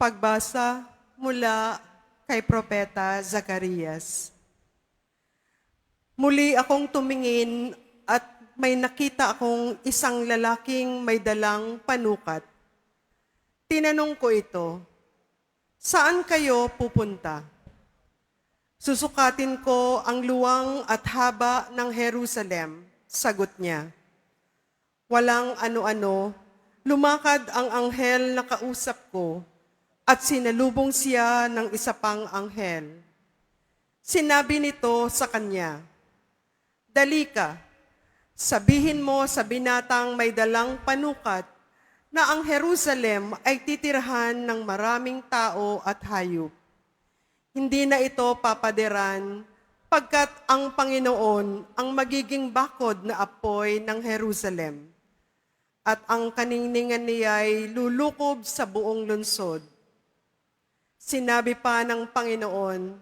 Pagbasa mula kay Propeta Zacarias. Muli akong tumingin at may nakita akong isang lalaking may dalang panukat. Tinanong ko ito, saan kayo pupunta? Susukatin ko ang luwang at haba ng Jerusalem, sagot niya. Walang ano-ano, lumakad ang anghel na kausap ko at sinalubong siya ng isa pang anghel. Sinabi nito sa kanya, Dali ka, sabihin mo sa binatang may dalang panukat na ang Jerusalem ay titirhan ng maraming tao at hayop. Hindi na ito papadiran pagkat ang Panginoon ang magiging bakod na apoy ng Jerusalem at ang kaningningan niya'y lulukob sa buong lungsod. Sinabi pa ng Panginoon,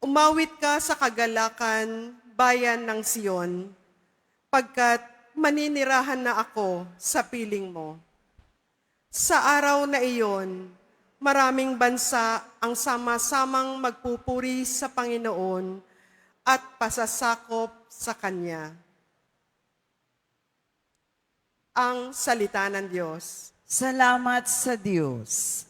Umawit ka sa kagalakan, bayan ng Siyon, pagkat maninirahan na ako sa piling mo. Sa araw na iyon, maraming bansa ang sama-samang magpupuri sa Panginoon at pasasakop sa Kanya. Ang Salita ng Diyos. Salamat sa Diyos.